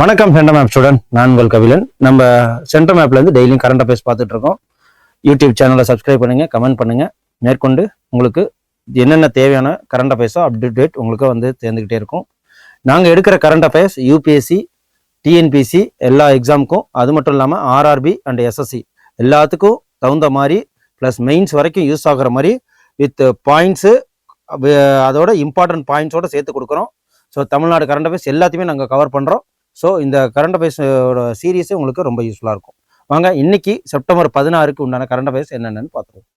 வணக்கம் centre map student நான் உங்கள் கபிலன். நம்ம சென்டர் மேப்லேருந்து டெய்லியும் கரண்ட் அஃபேர்ஸ் பார்த்துட்டு இருக்கோம். யூடியூப் சேனலை சப்ஸ்கிரைப் பண்ணுங்க கமெண்ட் பண்ணுங்க. மேற்கொண்டு உங்களுக்கு என்னென்ன தேவையான கரண்ட் அஃபேர்ஸோ அப்டேட் உங்களுக்கு வந்து சேர்ந்துக்கிட்டே இருக்கும். நாங்கள் எடுக்கிற கரண்ட் அஃபேர்ஸ் யூபிஎஸ்சி டிஎன்பிசி எல்லா எக்ஸாமுக்கும் அது மட்டும் இல்லாமல் ஆர்ஆர்பி அண்ட் எஸ்எஸ்சி எல்லாத்துக்கும் தகுந்த மாதிரி ப்ளஸ் மெயின்ஸ் வரைக்கும் யூஸ் ஆகிற மாதிரி வித் பாயிண்ட்ஸு அதோட இம்பார்ட்டன்ட் பாயிண்ட்ஸோட சேர்த்து கொடுக்குறோம். ஸோ தமிழ்நாடு கரண்ட் அஃபேர்ஸ் எல்லாத்தையுமே நாங்கள் கவர் பண்ணுறோம் ஸோ இந்த கரண்ட் அஃபேர்ஸோட சீரீஸே உங்களுக்கு ரொம்ப யூஸ்ஃபுல்லாக இருக்கும். வாங்க இன்னைக்கு செப்டம்பர் பதினாறுக்கு உண்டான கரண்ட் அஃபேர்ஸ் என்னென்னு பார்த்துருவோம்.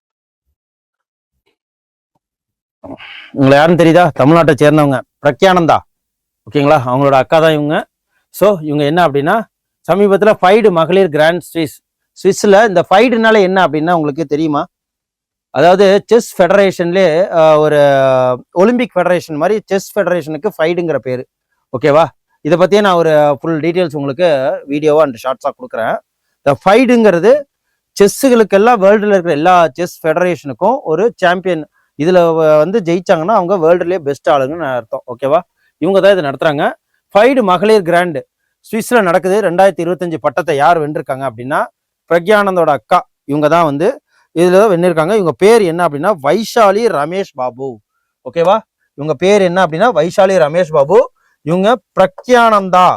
உங்களை யாருன்னு தெரியுதா? தமிழ்நாட்டை சேர்ந்தவங்க. பிரக்யானந்தா. ஓகேங்களா? அவங்களோட அக்கா தான் இவங்க. ஸோ இவங்க என்ன அப்படின்னா சமீபத்தில் ஃபைடு மகளிர் கிராண்ட் ஸ்விஸ். ஸ்விஸ்ஸில் இந்த ஃபைடுனால என்ன அப்படின்னா உங்களுக்கு தெரியுமா? அதாவது செஸ் ஃபெடரேஷன்லேயே ஒரு ஒலிம்பிக் ஃபெடரேஷன் மாதிரி செஸ் ஃபெடரேஷனுக்கு ஃபைடுங்கிற பேர். ஓகேவா? இதை பற்றியே நான் ஒரு ஃபுல் டீட்டெயில்ஸ் உங்களுக்கு வீடியோவாக அண்ட் ஷார்ட்ஸாக கொடுக்குறேன். இந்த ஃபைடுங்கிறது செஸ்ஸுகளுக்கெல்லாம் வேர்ல்டில் இருக்கிற எல்லா செஸ் ஃபெடரேஷனுக்கும் ஒரு சாம்பியன் இதில் வந்து ஜெயிச்சாங்கன்னா அவங்க வேர்ல்டுலேயே பெஸ்ட் ஆளுங்கன்னு அர்த்தம். ஓகேவா? இவங்க தான் இதை நடத்துகிறாங்க ஃபைடு மகளிர் கிராண்டு சுவிஸில் நடக்குது. ரெண்டாயிரத்தி இருபத்தஞ்சு பட்டத்தை யார் வென்றிருக்காங்க அப்படின்னா பிரக்யானந்தோட அக்கா இவங்க தான் வந்து இதில் தான் இவங்க பேர் என்ன அப்படின்னா வைஷாலி ரமேஷ் பாபு. ஓகேவா இவங்க பேர் என்ன அப்படின்னா வைஷாலி ரமேஷ் பாபு. இவங்க பிரக்யானந்தா.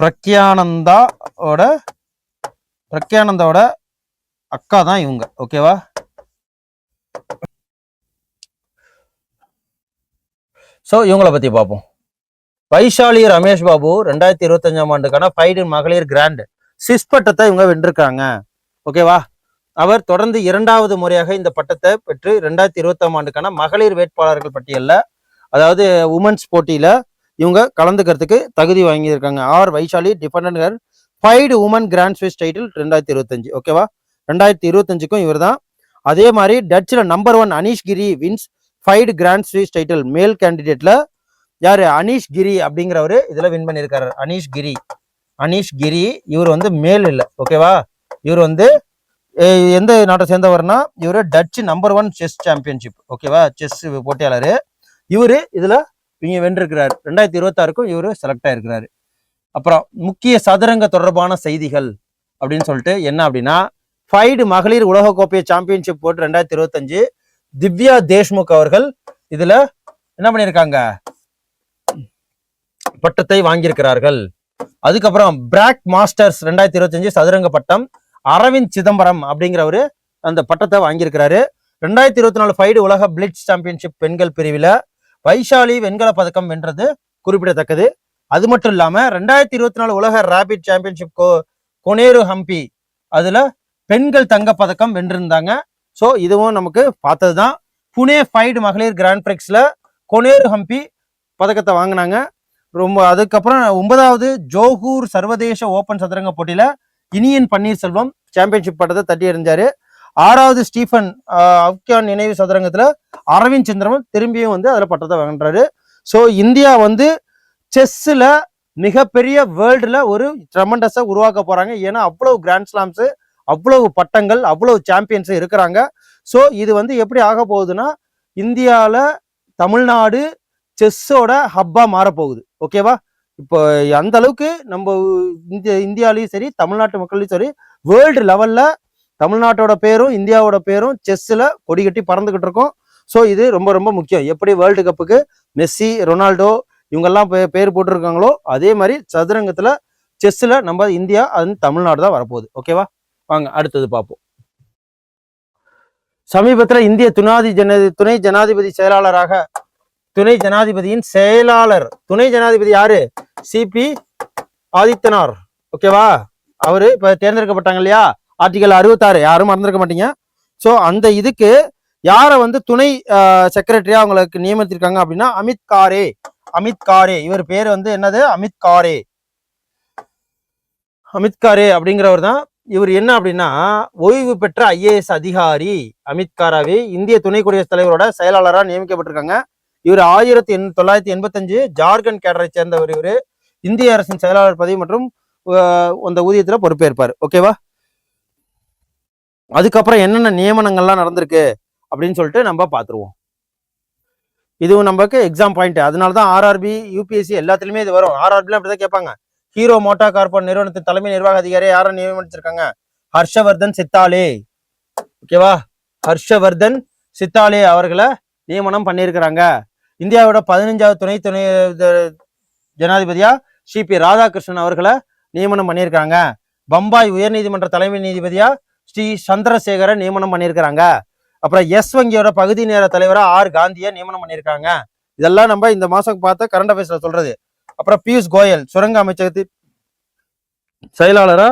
பிரக்யானந்தாவோட பிரக்யானந்தாவோட அக்கா தான் இவங்க. ஓகேவா ஸோ இவங்கள பற்றி பார்ப்போம். வைஷாலி ரமேஷ் பாபு ரெண்டாயிரத்தி இருபத்தஞ்சாம் ஆண்டுக்கான ஃபைடு மகளிர் கிராண்ட். சிஸ் பட்டத்தை இவங்க வென்றிருக்காங்க. ஓகேவா அவர் தொடர்ந்து இரண்டாவது முறையாக இந்த பட்டத்தை பெற்று ரெண்டாயிரத்தி இருபத்தாம் ஆண்டுக்கான மகளிர் வேட்பாளர்கள் பட்டியலில் அதாவது உமன்ஸ் போட்டியில் இவங்க கலந்துக்கிறதுக்கு தகுதி வாங்கியிருக்காங்க. R Vaishali defender FIDE woman grand Swiss title ரெண்டாயிரத்தி இருபத்தஞ்சு. ஓகேவா ரெண்டாயிரத்தி இருபத்தஞ்சுக்கும் இவர் தான் அதே மாதிரி டச்சில் number one Anish Giri wins FIDE grand Swiss title மேல் கேண்டிடேட்டில் யார்? அனீஷ் கிரி அப்படிங்கிறவரு இதில் வின் பண்ணியிருக்காரு. அனீஷ் கிரி. அனீஷ் கிரி இவர் வந்து மேல் இல்லை ஓகேவா இவர் வந்து எந்த நாட்டை சேர்ந்தவர்னா இவர் Dutch number one chess championship ஓகேவா செஸ் போட்டியாளர். இவர் இதில் இங்கே வென்றிருக்கிறார். ரெண்டாயிரத்தி இருபத்தாறுக்கும் இவர் செலக்ட் ஆயிருக்கிறாரு. அப்புறம் முக்கிய சதுரங்க தொடர்பான செய்திகள் அப்படின்னு சொல்லிட்டு என்ன அப்படின்னா ஃபைடு மகளிர் உலகக்கோப்பை சாம்பியன்ஷிப் போட்டு ரெண்டாயிரத்தி இருபத்தஞ்சு திவ்யா தேஷ்முக் அவர்கள் இதில் என்ன பண்ணியிருக்காங்க? பட்டத்தை வாங்கியிருக்கிறார்கள். அதுக்கப்புறம் பிராக் மாஸ்டர்ஸ் ரெண்டாயிரத்தி இருபத்தஞ்சு சதுரங்க பட்டம் அரவிந்த் சிதம்பரம் அப்படிங்கிறவரு அந்த பட்டத்தை வாங்கியிருக்கிறாரு. ரெண்டாயிரத்தி இருபத்தி நாலு ஃபைடு உலக பிளிட்ஸ் சாம்பியன்ஷிப் பெண்கள் பிரிவில் வைஷாலி வெண்கல பதக்கம் வென்றது குறிப்பிடத்தக்கது. அது மட்டும் இல்லாமல் ரெண்டாயிரத்தி இருபத்தி நாலு உலக ரேபிட் சாம்பியன்ஷிப் கோ கொனேரு ஹம்பி அதில் பெண்கள் தங்கப்பதக்கம் வென்றிருந்தாங்க. ஸோ இதுவும் நமக்கு பார்த்தது தான் புனே ஃபைடு மகளிர் கிராண்ட் பிரிக்ஸில் கொனேரு ஹம்பி பதக்கத்தை வாங்கினாங்க. ரொம்ப அதுக்கப்புறம் ஒன்பதாவது ஜோகூர் சர்வதேச ஓபன் சதுரங்க போட்டியில இனியன் பன்னீர்செல்வம் சாம்பியன்ஷிப் பட்டத்தை தட்டி எறிஞ்சாரு. ஆறாவது ஸ்டீஃபன் அப்கான் நினைவு சதுரங்கத்துல அரவிந்த் சந்திரமும் திரும்பியும் வந்து அதுல பட்டத்தை வாங்குறாரு ஸோ இந்தியா வந்து செஸ்ஸில் மிகப்பெரிய வேர்ல்டுல ஒரு ட்ரமண்டஸை உருவாக்க போறாங்க. ஏன்னா அவ்வளவு கிராண்ட் ஸ்லாம்ஸு அவ்வளவு பட்டங்கள் அவ்வளவு சாம்பியன்ஸ் இருக்கிறாங்க. ஸோ இது வந்து எப்படி ஆக போகுதுன்னா இந்தியாவில் தமிழ்நாடு செஸ்ஸோட ஹப்பா மாறப்போகுது. ஓகேவா இப்போ அந்த அளவுக்கு நம்ம இந்திய இந்தியாலையும் சரி தமிழ்நாட்டு மக்களையும் சரி வேர்ல்டு லெவல்ல தமிழ்நாட்டோட பேரும் இந்தியாவோட பேரும் செஸ்ஸில் கொடி கட்டி பறந்துகிட்டு இருக்கோம். ஸோ இது ரொம்ப ரொம்ப முக்கியம். எப்படி வேர்ல்டு கப்புக்கு மெஸ்ஸி ரொனால்டோ இவங்கெல்லாம் பே- பேர் போட்டிருக்காங்களோ அதே மாதிரி சதுரங்கத்தில் செஸ்ஸில் நம்ம இந்தியா அது தமிழ்நாடு தான் வரப்போகுது. ஓகேவா வாங்க அடுத்தது பார்ப்போம். சமீபத்தில் இந்திய துணாதி ஜன துணை ஜனாதிபதி செயலாளராக துணை ஜனாதிபதியின் செயலாளர். துணை ஜனாதிபதி யாரு? C P Adithanar. ஓகேவா அவரு இப்ப தேர்ந்தெடுக்கப்பட்டாங்க இல்லையா? ஆர்டிகல் அறுபத்தாறு. யாரும் மறந்துருக்க மாட்டீங்க. ஸோ அந்த இதுக்கு யாரை வந்து துணை செக்ரட்டரியா அவங்களுக்கு நியமித்திருக்காங்க அப்படின்னா அமித் காரே. அமித் காரே. இவர் பேர் வந்து என்னது? அமித் காரே. அமித் காரே அப்படிங்கிறவர் தான். இவர் என்ன அப்படின்னா ஓய்வு பெற்ற ஐஏஎஸ் அதிகாரி அமித் காராவே இந்திய துணை குடியரசுத் தலைவரோட செயலாளராக நியமிக்கப்பட்டிருக்காங்க. இவர் ஆயிரத்தி எண் தொள்ளாயிரத்தி எண்பத்தஞ்சு ஜார்க்கண்ட் கேடரை சேர்ந்தவர் இவர். இந்திய அரசின் செயலாளர் பதவி மற்றும் அந்த ஊதியத்தில் பொறுப்பேற்பார். ஓகேவா அதுக்கப்புறம் என்னென்ன நியமனங்கள்லாம் நடந்திருக்கு அப்படின்னு சொல்லிட்டு நம்ம பார்த்துருவோம் இதுவும் நமக்கு எக்ஸாம் பாயிண்ட் அதனால தான் ஆர்ஆர்பி யூபிஎஸ்சி எல்லாத்துலயுமே இது வரும். ஆர்ஆர்பிலாம் அப்படிதான் கேட்பாங்க. ஹீரோ மோட்டார் கார்பன் நிறுவனத்தின் தலைமை நிர்வாக அதிகாரி யாரை நியமிச்சிருக்காங்க? ஹர்ஷவர்தன் சித்தாலே. ஓகேவா ஹர்ஷவர்தன் சித்தாலே அவர்களை நியமனம் பண்ணியிருக்கிறாங்க. இந்தியாவோட பதினஞ்சாவது துணை துணை ஜனாதிபதியா? சி. பி. ராதாகிருஷ்ணன் அவர்களை நியமனம் பண்ணியிருக்காங்க பம்பாய் உயர்நீதிமன்ற தலைமை நீதிபதியா? ஸ்ரீ. சந்திரசேகரை நியமனம் பண்ணியிருக்கிறாங்க. அப்புறம் எஸ். வங்கியோட பகுதி நேர தலைவரா ஆர். காந்தியை நியமனம் பண்ணியிருக்காங்க. இதெல்லாம் நம்ம இந்த மாசம் பார்த்த கரண்ட் அஃபேர்ஸ்ல சொல்றது. அப்புறம் பியூஷ் கோயல் சுரங்க அமைச்சகத்து செயலாளரா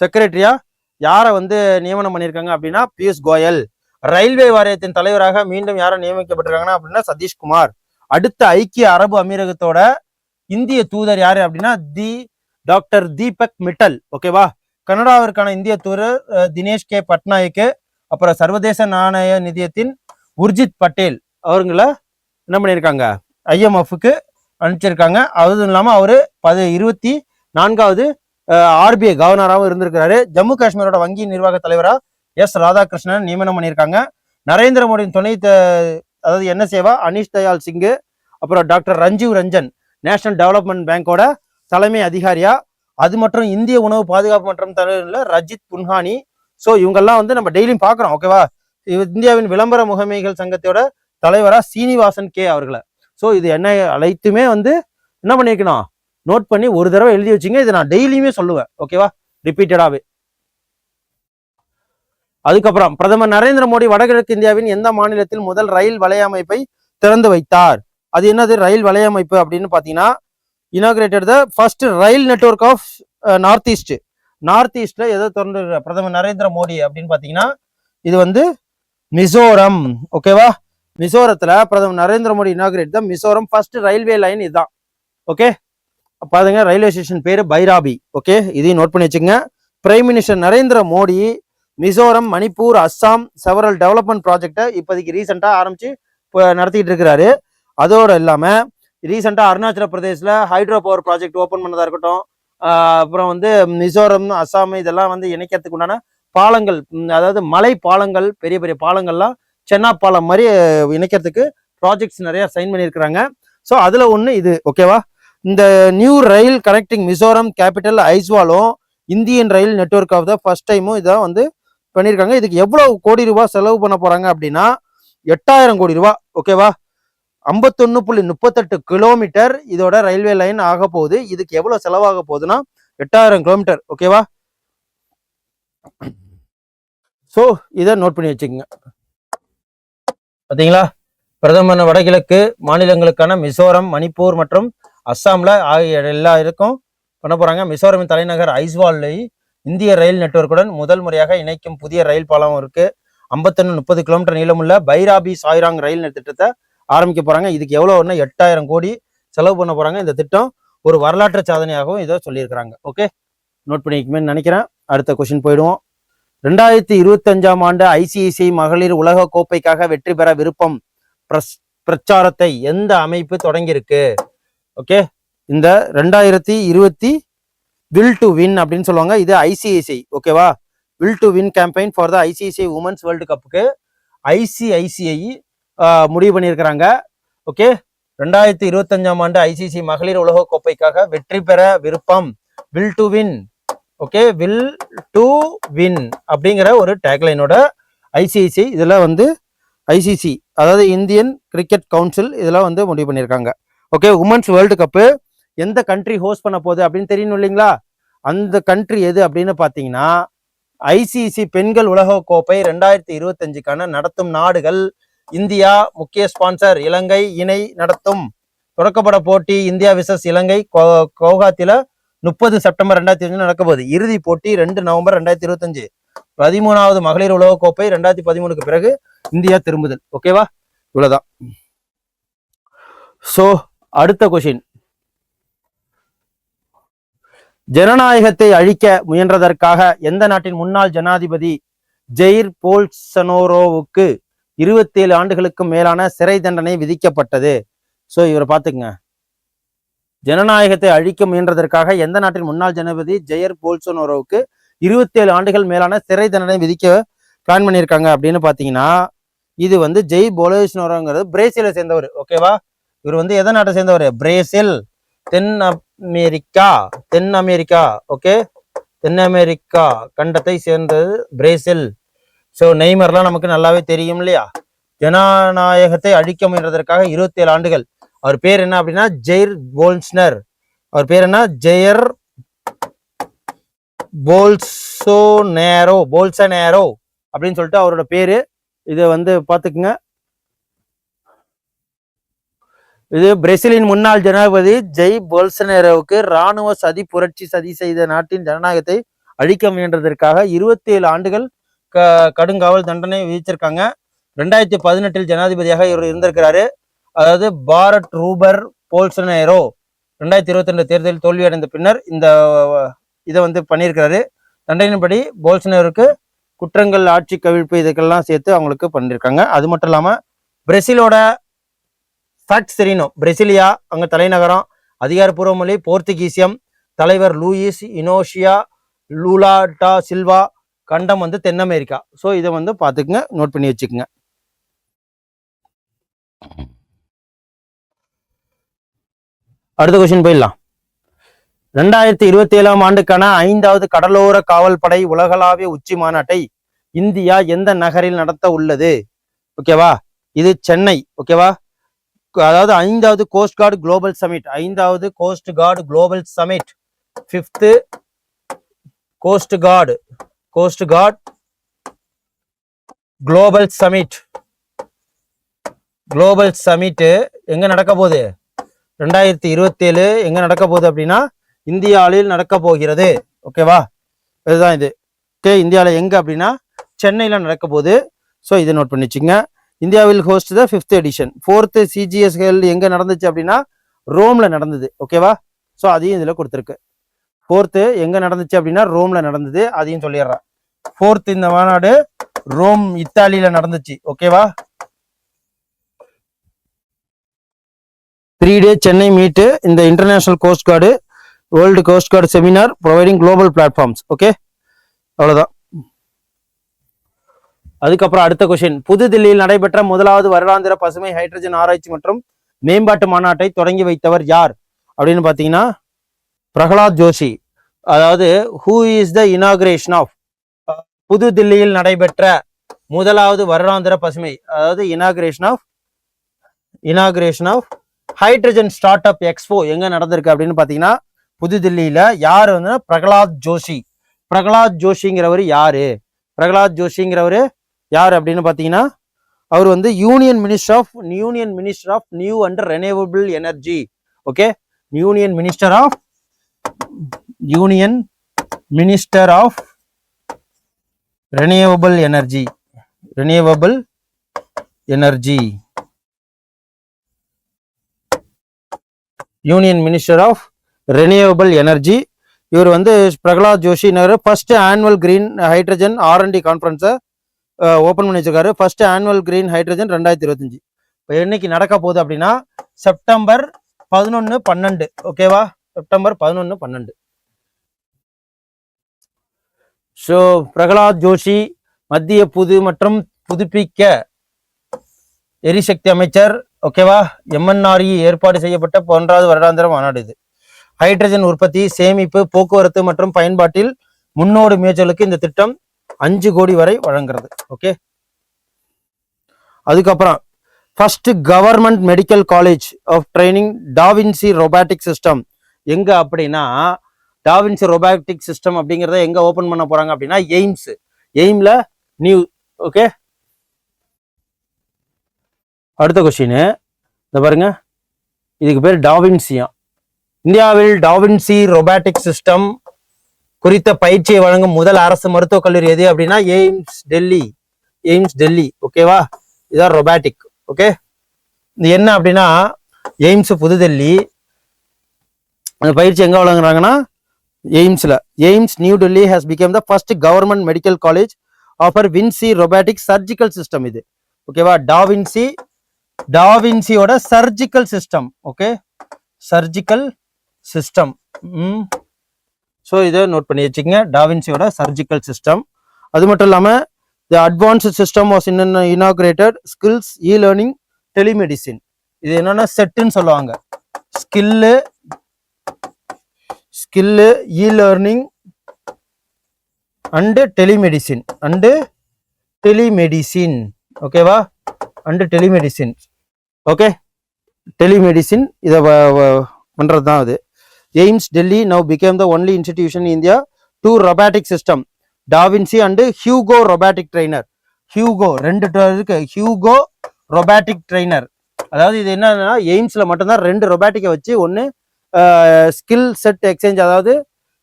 செக்ரட்டரியா யாரை வந்து நியமனம் பண்ணியிருக்காங்க அப்படின்னா பியூஷ் கோயல். ரயில்வே வாரியத்தின் தலைவராக மீண்டும் யாரை நியமிக்கப்பட்டிருக்காங்கன்னா அப்படின்னா சதீஷ்குமார். அடுத்த ஐக்கிய அரபு அமீரகத்தோட இந்திய தூதர் யாரு அப்படின்னா தி டாக்டர் தீபக் மிட்டல். ஓகேவா கனடாவிற்கான இந்திய தூதர் தினேஷ் கே. பட்நாயக்கு அப்புறம் சர்வதேச நாணய நிதியத்தின் உர்ஜித் பட்டேல் அவருங்களை என்ன பண்ணியிருக்காங்க? ஐஎம்எஃப்க்கு அனுப்பிச்சிருக்காங்க. அதுவும் இல்லாமல் அவர் பது இருபத்தி நான்காவது ஆர்பிஐ கவர்னராகவும் இருந்திருக்கிறாரு. ஜம்மு காஷ்மீரோட வங்கி நிர்வாக தலைவராக எஸ். ராதாகிருஷ்ணன் நியமனம் பண்ணியிருக்காங்க. நரேந்திர மோடியின் துணை த- அதாவது என்ன சேவா? அனிஷ் தயாள் சிங்கு அப்புறம் doctor Ranjeev Ranjan national development பேங்கோட தலைமை அதிகாரியா? அது மற்றும் இந்திய உணவு பாதுகாப்பு மற்றும் தலைவரில் ரஜித் புன்ஹானி. ஸோ இவங்கெல்லாம் வந்து நம்ம டெய்லியும் பார்க்குறோம் ஓகேவா இந்தியாவின் விளம்பர முகமைகள் சங்கத்தோட தலைவராக சீனிவாசன் கே அவர்களை. ஸோ இது என்ன அனைத்துமே வந்து என்ன பண்ணிருக்கணும்? நோட் பண்ணி ஒரு தடவை எழுதி வச்சுங்க. இதை நான் டெய்லியுமே சொல்லுவேன் ஓகேவா ரிப்பீட்டடாகவே அதுக்கப்புறம் பிரதமர் நரேந்திர மோடி வடகிழக்கு இந்தியாவின் எந்த மாநிலத்தில் முதல் ரயில் வலையமைப்பை திறந்து வைத்தார்? அது என்னது? ரயில் வலையமைப்பு அப்படின்னு பார்த்தீங்கன்னா inaugurated the first rail network of north east north ஈஸ்ட்ல எதை திறந்து பிரதமர் நரேந்திர மோடி அப்படின்னு பார்த்தீங்கன்னா இது வந்து மிசோரம். ஓகேவா மிசோரத்துல பிரதமர் நரேந்திர மோடி இனாகிரேட் தான் மிசோரம் ஃபர்ஸ்ட் ரயில்வே லைன் இதுதான். ஓகே பாருங்க ரயில்வே ஸ்டேஷன் பேரு பைராபி. ஓகே இதையும் நோட் பண்ணி வச்சுங்க prime minister Narendra Modi Mizoram Manipur Assam several development ப்ராஜெக்டை இப்போதைக்கு ரீசெண்டாக ஆரம்பித்து இப்போ நடத்திட்டு இருக்கிறாரு. அதோடு இல்லாமல் ரீசெண்டாக அருணாச்சல பிரதேசில் ஹைட்ரோ பவர் ப்ராஜெக்ட் ஓப்பன் பண்ணதா இருக்கட்டும் அப்புறம் வந்து மிசோரம் அஸ்ஸாம் இதெல்லாம் வந்து இணைக்கிறதுக்கு உண்டான பாலங்கள் அதாவது மலை பாலங்கள் பெரிய பெரிய பாலங்கள்லாம் சென்னா பாலம் மாதிரி இணைக்கிறதுக்கு ப்ராஜெக்ட்ஸ் நிறையா சைன் பண்ணியிருக்கிறாங்க. ஸோ அதில் ஒன்று இது ஓகேவா இந்த new rail connecting Mizoram capital ஐஸ்வாலும் Indian rail network of the first டைமும் இதான் வந்து பண்ணியிருக்காங்க இதுக்கு எவ்வளவு கோடி ரூபாய் செலவு பண்ண போறாங்க அப்படின்னா எட்டாயிரம் கோடி ரூபாய் ஓகேவா ஐம்பத்தொன்னு புள்ளி முப்பத்தெட்டு கிலோமீட்டர் இதோட ரயில்வே லைன் ஆக போகுது. இதுக்கு எவ்வளவு செலவாக போகுதுன்னா எட்டாயிரம் கிலோமீட்டர் ஓகேவா ஸோ இதை நோட் பண்ணி வச்சுக்கோங்க. பார்த்தீங்களா? பிரதமர் வடகிழக்கு மாநிலங்களுக்கான மிசோரம் மணிப்பூர் மற்றும் அஸ்ஸாமில் ஆகிய எல்லா இருக்கும் பண்ண போகிறாங்க மிசோரமின் தலைநகர் ஐஸ்வால்லை இந்திய ரயில் நெட்வொர்க்குடன் முதல் முறையாக இணைக்கும் புதிய ரயில் பாலம் இருக்கு. ஐம்பத்தொன்னு முப்பது கிலோமீட்டர் நீளமுள்ள பைராபி சாய்ராங் ரயில் திட்டத்தை ஆரம்பிக்க போறாங்க. இதுக்கு எவ்வளோ ஒன்று எட்டாயிரம் கோடி செலவு பண்ண போறாங்க. இந்த திட்டம் ஒரு வரலாற்று சாதனையாகவும் இதை சொல்லியிருக்கிறாங்க. ஓகே? நோட் பண்ணிக்கணும்னு நினைக்கிறேன். அடுத்த கொஸ்டின் போயிடுவோம். ரெண்டாயிரத்தி இருபத்தஞ்சாம் ஆண்டு ஐசிஐசிஐ மகளிர் உலக கோப்பைக்காக வெற்றி பெற விருப்பம் பிரஸ்- பிரச்சாரத்தை எந்த அமைப்பு தொடங்கியிருக்கு? ஓகே? இந்த ரெண்டாயிரத்தி இருபத்தி வில் டு வின் அப்படின்னு சொல்லுவாங்க. இது ஐசிஐசிஐ ஓகேவா will to win campaign for the ICICI women's world கப்புக்கு ஐசிஐசிஐ முடிவு பண்ணியிருக்கிறாங்க. ஓகே ரெண்டாயிரத்தி இருபத்தஞ்சாம் ஆண்டு ஐசிசி மகளிர் உலக கோப்பைக்காக வெற்றி பெற விருப்பம் will to win okay will to win அப்படிங்கிற ஒரு டேக்லைனோட ஐசிஐசி இதில் வந்து ஐசிசி அதாவது இந்தியன் கிரிக்கெட் கவுன்சில் இதெல்லாம் வந்து முடிவு பண்ணியிருக்காங்க. ஓகே உமன்ஸ் வேர்ல்டு கப்பு எந்த கண்ட்ரி ஹோஸ்ட் பண்ண போகுது அப்படின்னு தெரியணும் இல்லைங்களா? அந்த கண்ட்ரி எது அப்படின்னு பார்த்தீங்கன்னா ஐசிசி பெண்கள் உலக கோப்பை ரெண்டாயிரத்தி இருபத்தஞ்சுக்கான நடத்தும் நாடுகள் இந்தியா முக்கிய ஸ்பான்சர் இலங்கை இணை நடத்தும் தொடக்கப்பட போட்டி இந்தியா விசஸ் இலங்கை கோ- முப்பது செப்டம்பர் ரெண்டாயிரத்தி அஞ்சு நடக்க போகுது. இறுதி போட்டி ரெண்டு நவம்பர் ரெண்டாயிரத்தி இருபத்தஞ்சு. பதிமூணாவது மகளிர் உலக கோப்பை ரெண்டாயிரத்தி பதிமூணுக்கு பிறகு இந்தியா திரும்புதல். ஓகேவா இவ்வளவுதான். சோ அடுத்த கொஷின் ஜனநாயகத்தை அழிக்க முயன்றதற்காக எந்த நாட்டின் முன்னாள் ஜனாதிபதி ஜெயிர் போல்சனோரோவுக்கு இருபத்தேழு ஆண்டுகளுக்கும் மேலான சிறை தண்டனை விதிக்கப்பட்டது. ஸோ இவரை பார்த்துக்குங்க. ஜனநாயகத்தை அழிக்க முயன்றதற்காக எந்த நாட்டின் முன்னாள் ஜனாதிபதி ஜெயர் போல்சனோரோவுக்கு இருபத்தேழு ஆண்டுகள் மேலான சிறை தண்டனை விதிக்க பிளான் பண்ணியிருக்காங்க அப்படின்னு பார்த்தீங்கன்னா இது வந்து ஜெய் போலோஸ்னோரோங்கிறது பிரேசிலை சேர்ந்தவர். ஓகேவா இவர் வந்து எதை நாட்டை சேர்ந்தவர்? பிரேசில். தென் அமெரிக்கா தென் அமெரிக்கா ஓகே தென் அமெரிக்கா கண்டத்தை சேர்ந்தது பிரேசில். ஸோ நெய்மர்லாம் நமக்கு நல்லாவே தெரியும் இல்லையா? ஜனநாயகத்தை அழிக்க முயன்றதற்காக இருபத்தி ஏழு ஆண்டுகள். அவர் பேர் என்ன அப்படின்னா? ஜெயர் போல்ஸ்னர். அவர் பேர் என்ன? ஜெயர் போல்சோனேரோ போல்சனேரோ அப்படின்னு சொல்லிட்டு அவரோட பேரு. இதை வந்து பார்த்துக்குங்க. இது பிரேசிலின் முன்னாள் ஜனாதிபதி ஜெய் போல்சனேரோவுக்கு ராணுவ சதி புரட்சி சதி செய்த நாட்டின் ஜனநாயகத்தை அழிக்க முயன்றதற்காக இருபத்தி ஏழு ஆண்டுகள் க கடுங்காவல் தண்டனை விதிச்சிருக்காங்க. ரெண்டாயிரத்தி பதினெட்டில் ஜனாதிபதியாக இவர் இருந்திருக்கிறாரு. அதாவது பாரத் ரூபர் போல்சனேரோ. ரெண்டாயிரத்தி இருபத்தி ரெண்டு தேர்தலில் தோல்வியடைந்த பின்னர் இந்த இதை வந்து பண்ணியிருக்கிறாரு. தண்டனையின்படி போல்சனேருக்கு குற்றங்கள் ஆட்சி கவிழ்ப்பு இதுக்கெல்லாம் சேர்த்து அவங்களுக்கு பண்ணியிருக்காங்க. அது மட்டும் இல்லாமல் பிரேசிலோட ஃபேக்ட்ஸ் தெரியணும். பிரேசிலியா அங்கே தலைநகரம். அதிகாரப்பூர்வ மொழி போர்த்துகீசியம். தலைவர் லூயிஸ் இனோஷியா லூலாட்டா சில்வா கண்டம் வந்து தென் அமெரிக்கா. ஸோ இதை வந்து பார்த்துக்குங்க நோட் பண்ணி வச்சுக்கோங்க. அடுத்த கொஸ்டின் போயிடலாம். ரெண்டாயிரத்தி இருபத்தி ஏழாம் ஆண்டுக்கான ஐந்தாவது கடலோர காவல் படை உலகளாவிய உச்சி மாநாட்டை இந்தியா எந்த நகரில் நடத்த உள்ளது? ஓகேவா இது சென்னை. ஓகேவா அதாவது ஐந்தாவது கோஸ்ட் கார்டு குளோபல் சமிட் ஐந்தாவது coast guard global summit fifth coast guard coast guard global summit global summit எங்க நடக்க போகுது? ரெண்டாயிரத்தி இருபத்தேழு எங்க நடக்க போகுது அப்படின்னா இந்தியாவில் நடக்க போகிறது. ஓகேவா இதுதான் இது. ஓகே இந்தியாவில் எங்க அப்படின்னா சென்னையில் நடக்க போகுது. ஸோ இதை நோட் பண்ணிச்சுங்க. இந்தியாவில் host the fifth edition fourth சிஜிஎஸ்கள் எங்கே நடந்துச்சு அப்படின்னா ரோமில் நடந்தது. ஓகேவா ஸோ அதையும் இதில் கொடுத்துருக்கு. ஃபோர்த்து எங்கே நடந்துச்சு அப்படின்னா ரோமில் நடந்தது. அதையும் சொல்லிடுறேன். ஃபோர்த் இந்த மாநாடு ரோம் இத்தாலியில் நடந்துச்சு. ஓகேவா த்ரீ டே சென்னை மீட்டு இந்த international coast guard world coast guard seminar providing global platforms okay அவ்வளோதான் அதுக்கப்புறம் அடுத்த கொஷின் புதுதில்லியில் நடைபெற்ற முதலாவது வருடாந்திர பசுமை ஹைட்ரஜன் ஆராய்ச்சி மற்றும் மேம்பாட்டு மாநாட்டை தொடங்கி வைத்தவர் யார்? அப்படின்னு பார்த்தீங்கன்னா பிரகலாத் ஜோஷி. அதாவது who is the inauguration of புதுதில்லியில் நடைபெற்ற முதலாவது வருடாந்திர பசுமை அதாவது inauguration of inauguration of hydrogen start up expo எங்க நடந்திருக்கு அப்படின்னு பார்த்தீங்கன்னா புதுதில்லியில யார் வந்து பிரகலாத் ஜோஷி. பிரகலாத் ஜோஷிங்கிறவர் யாரு? பிரகலாத் ஜோஷிங்கிறவர் யார் அப்படின்னு பார்த்தீங்கன்னா அவர் வந்து union minister of union minister of new and renewable energy okay union minister of union minister of renewable energy renewable energy union minister of renewable energy இவர் வந்து பிரகலாத் ஜோஷி நகர் first annual green hydrogen R and D கான்ஃபரன்ஸை open பண்ணி வச்சிருக்காரு. First annual green hydrogen ரெண்டாயிரத்தி இருபத்தஞ்சு. இப்போ என்னைக்கு நடக்க போகுது அப்படின்னா செப்டம்பர் பதினொன்று பன்னெண்டு. ஓகேவா செப்டம்பர் பதினொன்று பன்னெண்டு. ஸோ பிரகலாத் ஜோஷி மத்திய புது மற்றும் புதுப்பிக்க எரிசக்தி அமைச்சர் ஓகேவா எம்என்ஆர்இ ஏற்பாடு செய்யப்பட்ட ஒன்றாவது வருடாந்திர மாநாடு இது. ஹைட்ரஜன் உற்பத்தி சேமிப்பு போக்குவரத்து மற்றும் பயன்பாட்டில் முன்னோடு முயற்சிகளுக்கு இந்த திட்டம் அஞ்சு கோடி வரை வழங்குறது ஓகே அதுக்கப்புறம் first government medical college of training Da Vinci robotic system எங்க அப்படின்னா டாவின்சி ரொபாட்டிக் சிஸ்டம் அப்படிங்கிறத எங்க ஓபன் பண்ண போறாங்க அப்படின்னா எய்ம்ஸ் எய்ம்ல நியூ ஓகே அடுத்த கொஸ்டின் இந்த பாருங்க. இதுக்கு பேர் டாவின்சியா இந்தியாவில் டாவின்சி ரொபாட்டிக் சிஸ்டம் குறித்த பயிற்சியை வழங்கும் முதல் அரசு மருத்துவக் கல்லூரி எது அப்படின்னா எய்ம்ஸ் டெல்லி. எய்ம்ஸ் டெல்லி. ஓகேவா இதான் ரொபாட்டிக் ஓகே இது என்ன அப்படின்னா எய்ம்ஸ் புதுடெல்லி. அந்த பயிற்சி எங்கே வழங்குறாங்கன்னா எய்ம்ஸில். AIIMS new Delhi has become the first government medical college offer Vinci robotic surgical system இது. ஓகேவா da Vinci டாவின்சியோட surgical system okay surgical system hmm. So இதை நோட் பண்ணி வச்சுக்கங்க. டாவின்சியோட சர்ஜிக்கல் சிஸ்டம் அது மட்டும் இல்லாமல் the advanced system was in inaugurated skills e learning telemedicine இது என்னென்னா செட்டுன்னு சொல்லுவாங்க. Skill skill e learning and telemedicine and telemedicine ஓகேவா அண்டு டெலிமெடிசின் ஓகே டெலிமெடிசின் இதை பண்ணுறது தான் அது. AIIMS Delhi now became the only institution India to robotic system da Vinci and Hugo robotic trainer Hugo ரெண்டு இருக்கு. ஹியூகோ ரொபாட்டிக் ட்ரைனர் அதாவது இது என்னன்னா எய்ம்ஸில் மட்டும்தான் ரெண்டு ரொபாட்டிக்கை வச்சு ஒன்று ஸ்கில் செட் எக்ஸ்சேஞ்ச் அதாவது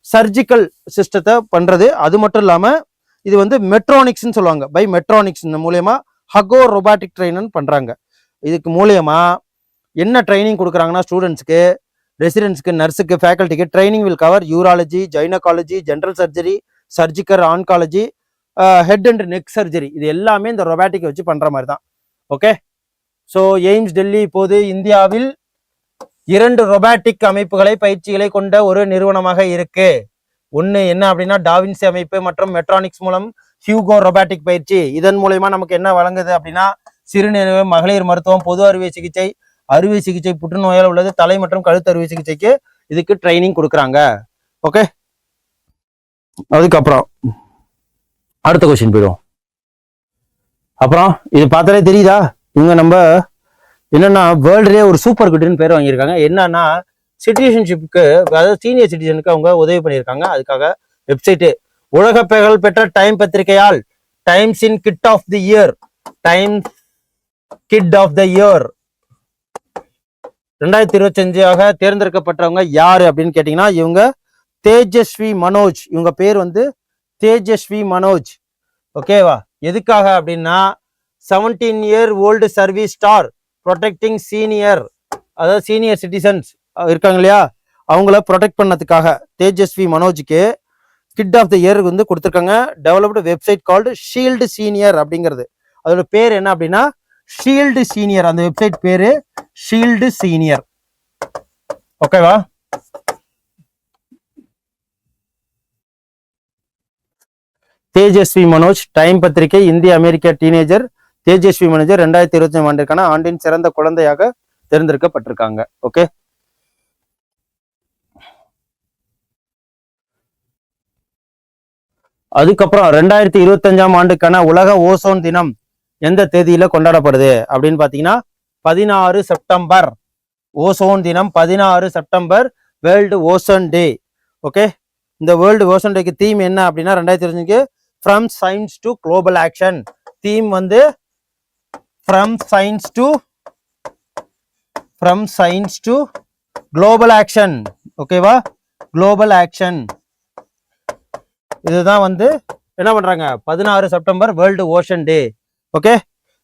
சர்ஜிக்கல் சிஸ்டத்தை பண்ணுறது அது மட்டும் இல்லாமல் இது வந்து மெட்ரானிக்ஸ்னு சொல்லுவாங்க. பை மெட்ரானிக்ஸ் மூலயமா ஹகோ ரொபாட்டிக் ட்ரைனர் பண்ணுறாங்க இதுக்கு மூலயமா என்ன ட்ரைனிங் கொடுக்குறாங்கன்னா ஸ்டூடெண்ட்ஸ்க்கு ரெசிடென்ட்ஸ்க்கு நர்ஸுக்கு ஃபேக்கல்ட்டிக்கு training will cover urology gynaecology general surgery surgical oncology head and neck surgery இது எல்லாமே இந்த ரொபாட்டிக்கை வச்சு பண்ணுற மாதிரி தான் ஓகே ஸோ எய்ம்ஸ் டெல்லி இப்போது இந்தியாவில் இரண்டு ரொபாட்டிக் அமைப்புகளை பயிற்சிகளை கொண்ட ஒரு நிறுவனமாக இருக்கு. ஒன்று என்ன அப்படின்னா டாவின்சி அமைப்பு மற்றும் மெட்ரானிக்ஸ் மூலம் ஹியூகோ ரொபாட்டிக் பயிற்சி. இதன் மூலயமா நமக்கு என்ன வழங்குது அப்படின்னா சிறுநீரக மகளிர் மருத்துவம் பொது அறுவை சிகிச்சை அறுவை சிகிச்சை புற்றுநோயால் உள்ளது தலை மற்றும் கழுத்து அறுவை சிகிச்சைக்கு இதுக்கு ட்ரைனிங் கொடுக்குறாங்க. ஓகே அதுக்கப்புறம் அடுத்த கொஸ்டின் போயிடுவோம். அப்புறம் இது பார்த்தாலே தெரியுதா? இவங்க நம்ம என்னன்னா வேர்ல்டுலேயே ஒரு சூப்பர் குட்னு பேர் வாங்கியிருக்காங்க. என்னன்னா சிட்டிசன்ஷிப்புக்கு அதாவது சீனியர் சிட்டிசனுக்கு அவங்க உதவி பண்ணியிருக்காங்க. அதுக்காக வெப்சைட்டு உலக புகழ் பெற்ற time பத்திரிகையால் times in kid of the year time kid of the year ரெண்டாயிரத்தி இருபத்தஞ்சாக தேர்ந்தெடுக்கப்பட்டவங்க யாரு அப்படின்னு கேட்டீங்கன்னா இவங்க தேஜஸ்வி மனோஜ். இவங்க பேர் வந்து தேஜஸ்வி மனோஜ். ஓகேவா எதுக்காக அப்படின்னா seventeen year old service star protecting senior அதாவது சீனியர் சிட்டிசன்ஸ் இருக்காங்க இல்லையா? அவங்கள ப்ரொடெக்ட் பண்ணதுக்காக தேஜஸ்வி மனோஜுக்கு கிட் ஆஃப் த இயர் வந்து கொடுத்துருக்காங்க. Developed website called shield senior அப்படிங்கிறது. அதோட பேர் என்ன அப்படின்னா ஷீல்டு சீனியர். அந்த வெப்சைட் பேரு ஷீல்டு சீனியர். ஓகேவா தேஜஸ்வி மனோஜ் டைம் பத்திரிகை இந்திய அமெரிக்க டீனேஜர். தேஜஸ்வி மனோஜர் ரெண்டாயிரத்தி இருபத்தி ஆண்டிற்கான ஆண்டின் சிறந்த குழந்தையாக தேர்ந்தெடுக்கப்பட்டிருக்காங்க. ஓகே அதுக்கப்புறம் ரெண்டாயிரத்தி இருபத்தஞ்சாம் ஆண்டுக்கான உலக ஓசோன் தினம். எந்த தேதியில கொண்டாடப்படுது அப்படின்னு பார்த்தீங்கன்னா பதினாறு செப்டம்பர். ஓசோன் தினம் பதினாறு September world ocean day. Okay? இந்த வேர்ல்டு ஓசன் டேக்கு தீம் என்ன அப்படின்னா ரெண்டாயிரத்தி இருபத்தஞ்சுக்கு from science to global action theme வந்து from science to from science to global action ஓகேவா குளோபல் ஆக்ஷன் இதுதான் வந்து என்ன பண்ணுறாங்க பதினாறு September world ocean day. Okay?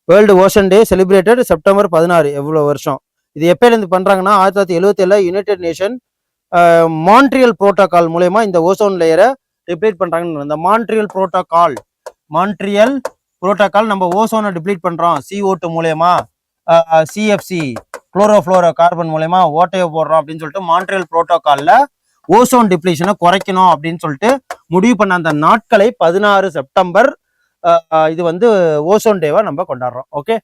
World ocean day celebrated September பதினாறு. எவ்வளோ வருஷம்? இது எப்பயிலேருந்து பண்ணுறாங்கன்னா ஆயிரத்தி தொள்ளாயிரத்தி எழுபத்தி ஏழில் யுனைடெட் நேஷன் மான்ட்ரியல் புரோட்டோகால் மூலயமா இந்த ஓசோன் லேயரை டிப்ளீட் பண்ணுறாங்கன்னு இந்த மான்ட்ரியல் புரோட்டோகால் மான்ட்ரியல் புரோட்டோகால் நம்ம ஓசோனை டிப்ளீட் பண்ணுறோம் சிஓட்டு மூலயமா சிஎஃப்சி குளோரோஃப்ளோரோ கார்பன் மூலயமா ஓட்டையை போடுறோம் அப்படின்னு சொல்லிட்டு மான்ட்ரியல் புரோட்டோக்காலில் ஓசோன் டிப்ளீஷனை குறைக்கணும் அப்படின்னு சொல்லிட்டு முடிவு பண்ண அந்த நாட்களை பதினாறு செப்டம்பர் இது வந்து ஓசோன் டேவா நம்ம கொண்டாடுறோம். ஓகே?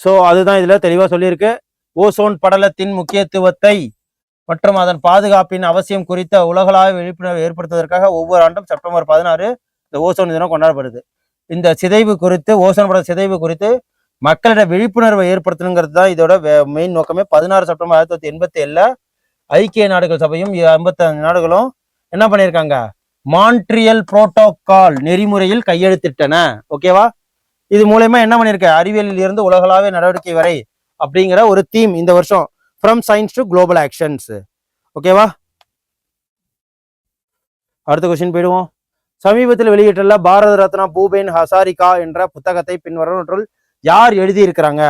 ஸோ அதுதான் இதுல தெளிவா சொல்லியிருக்கு. ஓசோன் படலத்தின் முக்கியத்துவத்தை மற்றும் அதன் பாதுகாப்பின் அவசியம் குறித்த உலகளாவிய விழிப்புணர்வு ஏற்படுத்துவதற்காக ஒவ்வொரு ஆண்டும் செப்டம்பர் பதினாறு இந்த ஓசோன் தினம் கொண்டாடப்படுது. இந்த சிதைவு குறித்து ஓசோன் பட சிதைவு குறித்து மக்களிட விழிப்புணர்வை ஏற்படுத்தணுங்கிறது தான் இதோட மெயின் நோக்கமே. பதினாறு செப்டம்பர் ஆயிரத்தி தொள்ளாயிரத்தி எண்பத்தி ஏழில் ஐக்கிய நாடுகள் சபையும் ஐம்பத்தஞ்சு நாடுகளும் என்ன பண்ணியிருக்காங்க? மான்ட்ரியல் புரோட்டோகால் நெறிமுறையில் கையெழுத்திட்டன. ஓகேவா இது மூலயமா என்ன பண்ணியிருக்க அறிவியலில் இருந்து உலகளாவிய நடவடிக்கை வரை அப்படிங்கிற ஒரு தீம் இந்த வருஷம். From science to global actions ஓகேவா அடுத்த கொஸ்டின் போயிடுவோம். சமீபத்தில் வெளியிட்டுள்ள பாரத ரத்னா பூபேன் ஹசாரிகா என்ற புத்தகத்தை பின்வரவற்றுள் யார் எழுதியிருக்கிறாங்க?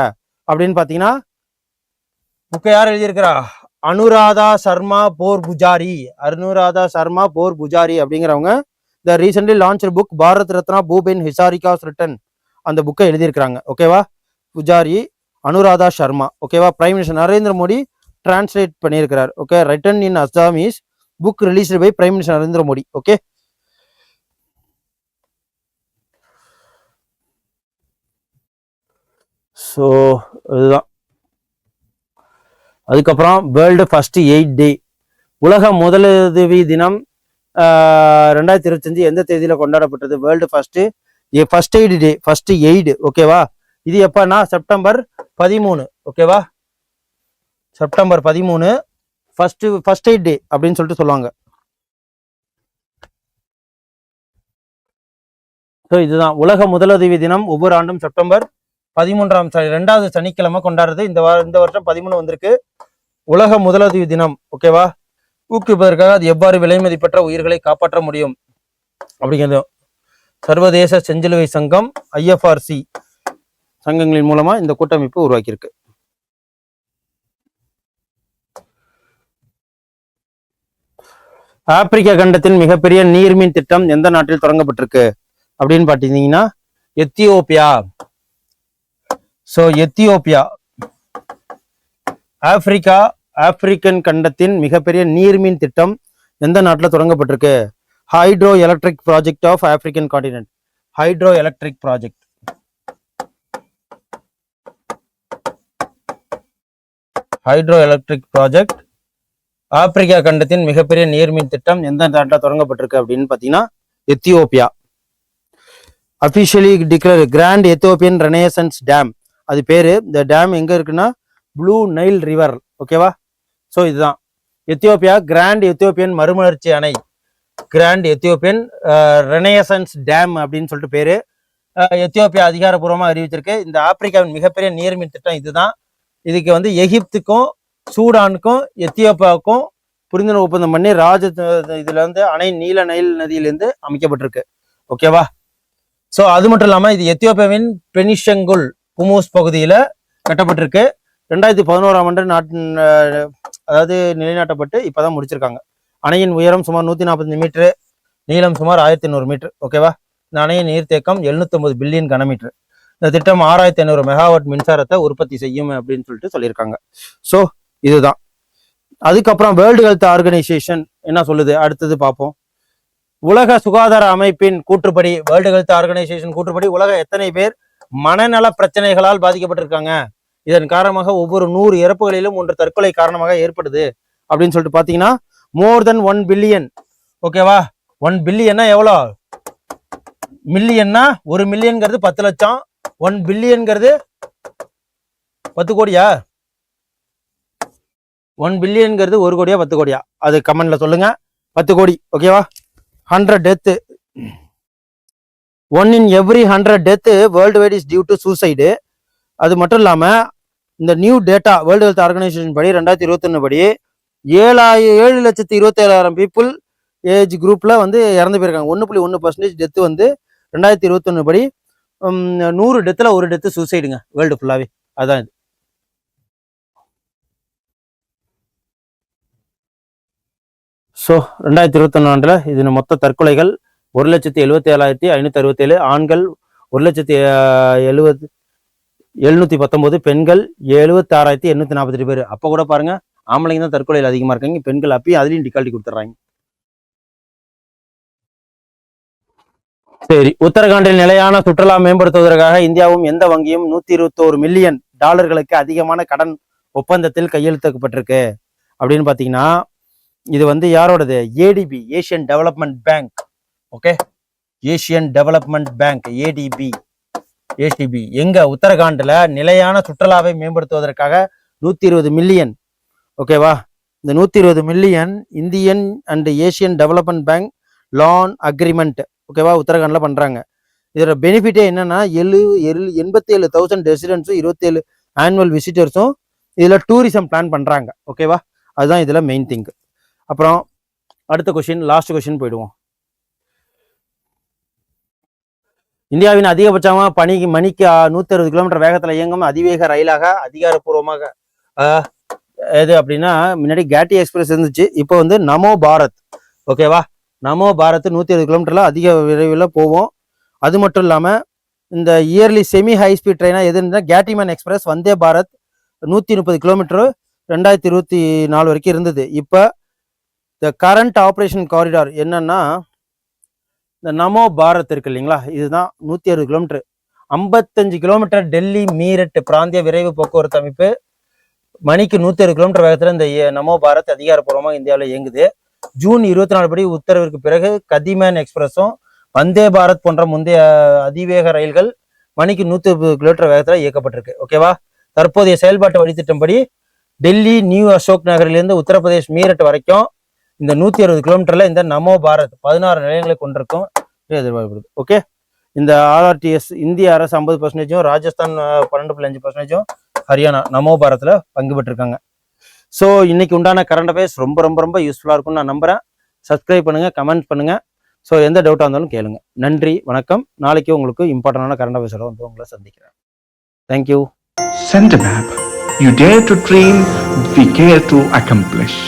அப்படின்னு பார்த்தீங்கன்னா புக்கை யார் எழுதியிருக்கிறா? அனுராதா சர்மா போர் புஜாரி. அனுராதா சர்மா போர் புஜாரி அப்படிங்கிறவங்க the recently launch book Bharat Ratna Bhupen Hazarika's written அந்த புக்கை எழுதியிருக்கிறாங்க. ஓகேவா புஜாரி அனுராதா சர்மா. ஓகேவா prime minister Narendra Modi translate பண்ணியிருக்கிறார். Okay written in Assamese book released by prime minister Narendra Modi. Okay so இதுதான். அதுக்கப்புறம் வேர்ல்டு ஃபஸ்ட்டு எயிட் டே. உலக முதலுதவி தினம் ரெண்டாயிரத்தி இருபத்தஞ்சு எந்த தேதியில் கொண்டாடப்பட்டது? World first first aid day first aid ஓகேவா? இது எப்போன்னா செப்டம்பர் பதிமூணு ஓகேவா? செப்டம்பர் பதிமூணு ஃபஸ்ட்டு ஃபர்ஸ்ட் எய்ட் டே அப்படின்னு சொல்லிட்டு சொல்லுவாங்க. ஸோ இதுதான். உலக முதலுதவி தினம் ஒவ்வொரு ஆண்டும் செப்டம்பர் பதிமூன்றாம் ரெண்டாவது சனிக்கிழமை கொண்டாடுறது. இந்த வார இந்த வருஷம் பதிமூணு வந்திருக்கு. உலக முதலுதவி தினம் ஓகேவா ஊக்குவிப்பதற்காக அது எவ்வாறு விலை பெற்ற உயிர்களை காப்பாற்ற முடியும்? அப்படிங்கிறது சர்வதேச செஞ்சிலுவை சங்கம் ஐஎஃப்ஆர்சி சங்கங்களின் மூலமா இந்த கூட்டமைப்பு உருவாக்கியிருக்கு. ஆப்பிரிக்க கண்டத்தின் மிகப்பெரிய நீர்மின் திட்டம் எந்த நாட்டில் தொடங்கப்பட்டிருக்கு? அப்படின்னு பார்த்தீங்கன்னா Ethiopia. So Ethiopia Africa African கண்டத்தின் மிகப்பெரிய நீர்மீன் திட்டம் எந்த நாட்டில் தொடங்கப்பட்டிருக்கு hydroelectric project of African continent hydroelectric project hydroelectric project Africa கண்டத்தின் மிகப்பெரிய நீர்மின் திட்டம் எந்த நாட்டில் தொடங்கப்பட்டிருக்கு அப்படின்னு பார்த்தீங்கன்னா Ethiopia officially declare grand Ethiopian renaissance dam அது பேரு இந்த டேம் எங்க இருக்குன்னா ப்ளூ நைல் ரிவர் ஓகேவா ஸோ இதுதான். எத்தியோப்பியா கிராண்ட் எத்தியோப்பியன் மறுமலர்ச்சி அணை. கிராண்ட் எத்தியோப்பியன் ரெனேசன்ஸ் டேம் அப்படின்னு சொல்லிட்டு பேரு. எத்தியோப்பியா அதிகாரப்பூர்வமாக அறிவிச்சிருக்கு. இந்த ஆப்பிரிக்காவின் மிகப்பெரிய நீர்மின் திட்டம் இதுதான். இதுக்கு வந்து எகிப்துக்கும் சூடானுக்கும் எத்தியோப்பியாவுக்கும் புரிந்துணர்வு ஒப்பந்தம் பண்ணி ராஜ இதுல வந்து அணை நீல நைல் நதியிலிருந்து அமைக்கப்பட்டிருக்கு. ஓகேவா ஸோ அது மட்டும் இல்லாமல் இது எத்தியோப்பியாவின் பெனிஷங்குல் குமூஸ் பகுதியில் கட்டப்பட்டிருக்கு. ரெண்டாயிரத்தி பதினோராம் ஆண்டு நாட்டின் அதாவது நிலைநாட்டப்பட்டு இப்போதான் முடிச்சிருக்காங்க. அணையின் உயரம் சுமார் நூற்றி நாற்பத்தஞ்சு மீட்ரு நீளம் சுமார் ஆயிரத்தி நூறு மீட்ரு. ஓகேவா? இந்த அணையின் நீர்த்தேக்கம் 750 பில்லியன் கனமீட்டர் இந்த திட்டம் ஆறாயிரத்தி ஐநூறு மெகாவாட் மின்சாரத்தை உற்பத்தி செய்யும் அப்படின்னு சொல்லிட்டு சொல்லியிருக்காங்க. ஸோ இதுதான். அதுக்கப்புறம் வேர்ல்டு ஹெல்த் ஆர்கனைசேஷன் என்ன சொல்லுது? அடுத்தது பார்ப்போம். உலக சுகாதார அமைப்பின் கூற்றுப்படி வேர்ல்டு ஹெல்த் ஆர்கனைசேஷன் கூற்றுப்படி உலக எத்தனை பேர் மனநல பிரச்சனைகளால் பாதிக்கப்பட்டிருக்காங்க. இதன் காரணமாக ஒவ்வொரு நூறு இறப்புகளிலும் ஒன்று தற்கொலை காரணமாக ஏற்படுது அப்படின்னு சொல்லிட்டு பார்த்தீங்கன்னா மோர் தென் ஒன் பில்லியன் ஓகேவா ஒன் பில்லியன்னா எவ்வளோ? மில்லியன்னா ஒரு மில்லியன்கிறது பத்து லட்சம். ஒன் பில்லியன்கிறது பத்து கோடியா? ஒன் பில்லியன்கிறது ஒரு கோடியா பத்து கோடியா? அது கமெண்ட்ல சொல்லுங்க. பத்து கோடி. ஓகேவா hundred death one in every hundred death worldwide is due to suicide அது மட்டும் இல்லாமல் இந்த new data world health organisation படி ரெண்டாயிரத்தி இருபத்தொன்னு படி ஏழாயிரம் ஏழு லட்சத்தி இருபத்தேழாயிரம் பீப்புள் ஏஜ் குரூப்பில் வந்து இறந்து போயிருக்காங்க. ஒன்று புள்ளி ஒன்று பர்சன்டேஜ் டெத்து வந்து ரெண்டாயிரத்தி இருபத்தொன்னு படி நூறு டெத்தில் ஒரு டெத்து சூசைடுங்க வேர்ல்டு ஃபுல்லாவே அதான் இது. ஸோ ரெண்டாயிரத்தி இருபத்தொன்னு ஆண்டில் இது மொத்த தற்கொலைகள் ஒரு லட்சத்தி எழுபத்தி ஏழாயிரத்தி ஐநூத்தி அறுபத்தேழு ஆண்கள் ஒரு லட்சத்தி எழுபது எழுநூத்தி பத்தொன்பது பெண்கள் எழுபத்தி ஆறாயிரத்தி எண்ணூத்தி நாற்பத்தெட்டு பேர். அப்போ கூட பாருங்க ஆம்பளைங்க தான் தற்கொலையில் அதிகமா இருக்காங்க. பெண்கள் அப்பயும் அதுலயும் டிகால்ட்டி கொடுத்துட்றாங்க. சரி உத்தரகாண்டில் நிலையான சுற்றுலா மேம்படுத்துவதற்காக இந்தியாவும் எந்த வங்கியும் நூத்தி இருபத்தோரு மில்லியன் டாலர்களுக்கு அதிகமான கடன் ஒப்பந்தத்தில் கையெழுத்தப்பட்டிருக்கு அப்படின்னு பாத்தீங்கன்னா இது வந்து யாரோடது? ADB Asian development bank. Okay Asian development bank ADB ADB எங்க? உத்தரகாண்ட்ல நிலையான சுற்றுலாவை மேம்படுத்துவதற்காக நூத்தி இருபது மில்லியன் ஓகேவா இந்த நூத்தி இருபது million Indian and Asian development bank loan agreement ஓகேவா உத்தரகாண்ட்ல பண்றாங்க. இதோட பெனிஃபிட்டே என்னன்னா எழு எழு எண்பத்தி ஏழு தௌசண்ட் ரெசிடென்ட்ஸும் இருபத்தேழு ஆனுவல் விசிட்டர்ஸும் இதுல டூரிசம் பிளான் பண்றாங்க. ஓகேவா அதுதான் இதுல மெயின் திங்க் அப்புறம் அடுத்த கொஷின் லாஸ்ட் கொஷின் போயிடுவோம். இந்தியாவின் அதிகபட்சமா பணி மணிக்கு நூத்தி அறுபது கிலோமீட்டர் வேகத்துல இயங்கும் அதிவேக ரயிலாக அதிகாரப்பூர்வமாக எது அப்படின்னா முன்னாடி கேட்டி எக்ஸ்பிரஸ் இருந்துச்சு. இப்போ வந்து நமோ பாரத். ஓகேவா நமோ பாரத் நூத்தி அறுபது கிலோமீட்டர்ல அதிக விரைவில் போவோம். அது மட்டும் இல்லாம இந்த இயர்லி செமி ஹை ஸ்பீட் ட்ரெயினா எதுன்னா கேட்டிமேன் எக்ஸ்பிரஸ் வந்தே பாரத் நூத்தி முப்பது கிலோமீட்டர் ரெண்டாயிரத்தி இருபத்தி நாலு வரைக்கும் இருந்தது. இப்போ த கரண்ட் ஆப்ரேஷன் காரிடார் என்னன்னா இந்த நமோ பாரத் இருக்கு இல்லைங்களா? இதுதான் நூற்றி அறுபது கிலோமீட்டர். ஐம்பத்தஞ்சு கிலோமீட்டர் டெல்லி மீரட் பிராந்திய விரைவு போக்குவரத்து அமைப்பு. மணிக்கு நூத்தி அறுபது கிலோமீட்டர் வேகத்துல இந்த நமோ பாரத் அதிகாரப்பூர்வமாக இந்தியாவில் இயங்குது. ஜூன் இருபத்தி நாலு படி உத்தரவிற்கு பிறகு கதிமேன் எக்ஸ்பிரஸும் வந்தே பாரத் போன்ற முந்தைய அதிவேக ரயில்கள் மணிக்கு நூத்தி கிலோமீட்டர் வேகத்துல இயக்கப்பட்டிருக்கு. ஓகேவா? தற்போதைய செயல்பாட்டு வழித்திட்டம்படி டெல்லி நியூ அசோக் நகரிலிருந்து உத்தரப்பிரதேஷ் மீரட் வரைக்கும் இந்த நூத்தி அறுபது கிலோமீட்டர்ல இந்த நமோ பாரத் பதினாறு நிலையங்களை கொண்டிருக்கும் எதிர்பார்க்கப்படுது. ஓகே இந்த ஆர்ஆர்டிஎஸ் இந்திய அரசு ஐம்பது பர்சன்டேஜும் ராஜஸ்தான் பன்னெண்டு புள்ளி அஞ்சு பர்சன்டேஜும் ஹரியானா நமோ பாரத்ல பங்கு பெற்றிருக்காங்க. ஸோ இன்னைக்கு உண்டான கரண்ட் அஃபேர்ஸ் ரொம்ப ரொம்ப ரொம்ப யூஸ்ஃபுல்லாக இருக்கும்னு நான் நம்புறேன். சப்ஸ்கிரைப் பண்ணுங்க கமெண்ட் பண்ணுங்க. ஸோ எந்த டவுட்டாக இருந்தாலும் கேளுங்க. நன்றி வணக்கம். நாளைக்கு உங்களுக்கு இம்பார்ட்டண்டான கரண்ட் அஃபேர்ஸோட வந்து உங்களை சந்திக்கிறேன். Thank you Send a you You dare to dream, we care to accomplish.